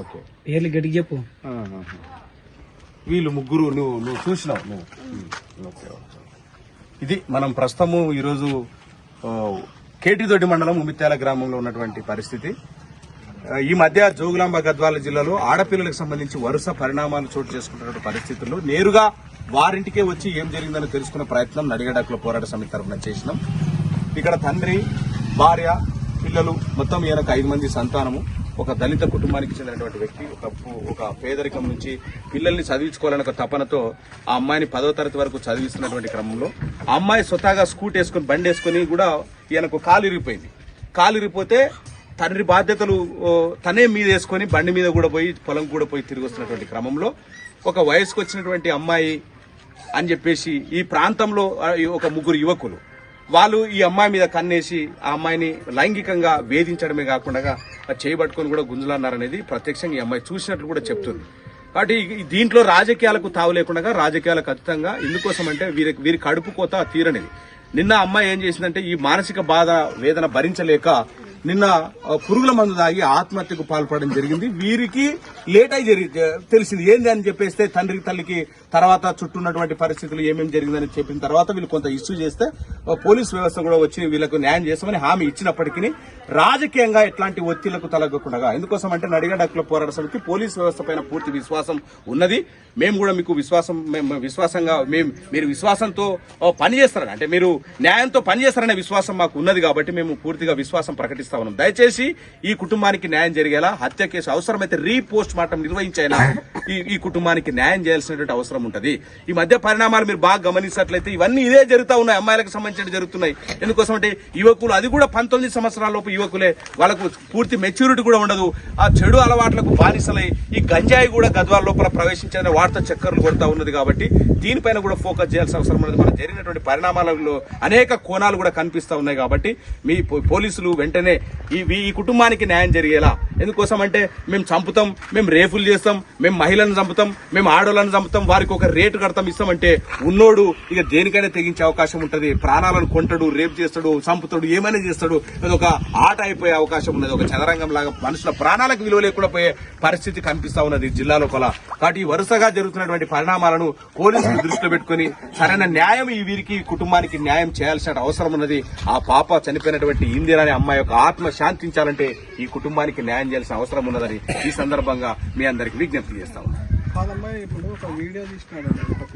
Okay. పేర్లు గట్టిగా చెప్పు. వీళ్ళు ముగ్గురు నువ్వు నువ్వు చూసినావు నువ్వు. Okay okay. ఇది మనం ప్రస్తుతము ఈరోజు కేటిదొడ్డి మండలం ఉమిత్యాల గ్రామంలో ఉన్నటువంటి పరిస్థితి. ఈ మధ్య జోగులాంబ గద్వాల జిల్లాలో ఆడపిల్లలకు సంబంధించి వరుస పరిణామాలు చోటు చేసుకుంటున్న పరిస్థితుల్లో నేరుగా వారింటికే వచ్చి ఏం జరిగిందని తెలుసుకునే ప్రయత్నం నడిగడాకుల పోరాట సమితి తరఫున చేసినాం. ఇక్కడ తండ్రి భార్య పిల్లలు మొత్తం ఈయనకు ఐదు మంది సంతానము. ఒక దళిత కుటుంబానికి చెందినటువంటి వ్యక్తి ఒక ఒక పేదరికం నుంచి పిల్లల్ని చదివించుకోవాలనే ఒక తపనతో ఆ అమ్మాయిని పదో తరగతి వరకు చదివిస్తున్నటువంటి క్రమంలో ఆ అమ్మాయి స్వతహాగా స్కూట్ వేసుకుని బండి వేసుకుని కూడా ఈయనకు కాలు ఇరిగిపోయింది. కాలు ఇరిగిపోతే తండ్రి బాధ్యతలు తనే మీద వేసుకొని బండి మీద కూడా పోయి పొలం కూడా పోయి తిరిగి వస్తున్నటువంటి క్రమంలో ఒక వయసుకు వచ్చినటువంటి అమ్మాయి అని చెప్పేసి ఈ ప్రాంతంలో ఒక ముగ్గురు యువకులు వాళ్ళు ఈ అమ్మాయి మీద కన్నేసి ఆ అమ్మాయిని లైంగికంగా వేధించడమే కాకుండా చేయబట్టుకొని కూడా గుంజులన్నారనేది ప్రత్యక్షంగా ఈ అమ్మాయి చూసినట్లు కూడా చెప్తుంది. కాబట్టి దీంట్లో రాజకీయాలకు తావు లేకుండా రాజకీయాలకు ఖచ్చితంగా ఎందుకోసం అంటే వీరి వీరి కడుపు కోత తీరనిది. నిన్న అమ్మాయి ఏం చేసిందంటే ఈ మానసిక బాధ వేదన భరించలేక నిన్న పురుగుల మందు తాగి ఆత్మహత్యకు పాల్పడడం జరిగింది. వీరికి లేట్ అయి జరిగి తెలిసింది. ఏంది అని చెప్పేస్తే తండ్రికి తల్లికి తర్వాత చుట్టూ ఉన్నటువంటి పరిస్థితులు ఏమేమి జరిగిందని చెప్పిన తర్వాత వీళ్ళు కొంత ఇష్యూ చేస్తే పోలీస్ వ్యవస్థ కూడా వచ్చి వీళ్ళకు న్యాయం చేస్తామని హామీ ఇచ్చినప్పటికీ రాజకీయంగా ఎట్లాంటి ఒత్తిళ్ళకు తలగకుండా ఎందుకోసం అంటే నడిగడక్కుల పోరాట సమితి పోలీస్ వ్యవస్థ పైన పూర్తి విశ్వాసం ఉన్నది. మేము కూడా మీకు విశ్వాసం మేము విశ్వాసంగా మేము మీరు విశ్వాసంతో పనిచేస్తారని అంటే మీరు న్యాయంతో పనిచేస్తారనే విశ్వాసం మాకు ఉన్నది కాబట్టి మేము పూర్తిగా విశ్వాసం ప్రకటిస్తాం. ఉన్నాం. దయచేసి ఈ కుటుంబానికి న్యాయం జరిగేలా హత్య కేసు అవసరమైతే రీపోస్ట్ మార్టం నిర్వహించైనా ఈ ఈ కుటుంబానికి న్యాయం చేయాల్సినటువంటి అవసరం ఉంటుంది. ఈ మధ్య పరిణామాలు మీరు బాగా గమనించినట్లయితే ఇవన్నీ ఇదే జరుగుతూ ఉన్నాయి. అమ్మాయిలకు సంబంధించి జరుగుతున్నాయి. ఎందుకోసం అంటే యువకులు అది కూడా పంతొమ్మిది సంవత్సరాల లోపు యువకులే. వాళ్ళకు పూర్తి మెచ్యూరిటీ కూడా ఉండదు. ఆ చెడు అలవాట్లకు బానిసలై ఈ గంజాయి కూడా గద్వాల లోపల ప్రవేశించిన వార్త చక్కర్లు కొడతా ఉన్నది కాబట్టి దీనిపైన కూడా ఫోకస్ చేయాల్సిన అవసరం ఉన్నది. మన జరిగినటువంటి పరిణామాలలో అనేక కోణాలు కూడా కనిపిస్తూ ఉన్నాయి కాబట్టి మీ పో- పోలీసులు వెంటనే ఈ ఈ కుటుంబానికి న్యాయం జరిగేలా ఎందుకోసం అంటే మేము చంపుతాం మేము రేపులు చేస్తాం మేము మహిళలను చంపుతాం మేము ఆడోళ్ళని చంపుతాం వారికి ఒక రేటు కడతాం ఇస్తామంటే ఉన్నోడు ఇక దేనికైనా తెగించే అవకాశం ఉంటుంది. ప్రాణాలను కొంటాడు రేపు చేస్తాడు చంపుతాడు ఏమైనా చేస్తాడు అది ఒక ఆట అయిపోయే అవకాశం ఉన్నది. ఒక చదరంగం లాగా మనుషుల ప్రాణాలకు విలువ లేకుండా పోయే పరిస్థితి కనిపిస్తా ఉన్నది జిల్లాలో లోపల కాబట్టి వరుసగా జరుగుతున్నటువంటి పరిణామాలను పోలీసులు దృష్టిలో పెట్టుకుని సరైన న్యాయం ఈ వీరికి కుటుంబానికి న్యాయం చేయాల్సిన అవసరం ఉన్నది. ఆ పాప చనిపోయినటువంటి ఇందిరా అనే అమ్మాయి యొక్క ఆత్మ శాంతించాలంటే ఈ కుటుంబానికి న్యాయం చేయాల్సిన అవసరం ఉన్నదని ఈ సందర్భంగా మీ అందరికి విజ్ఞప్తి చేస్తా ఉన్నాను ఇప్పుడు ఒక వీడియో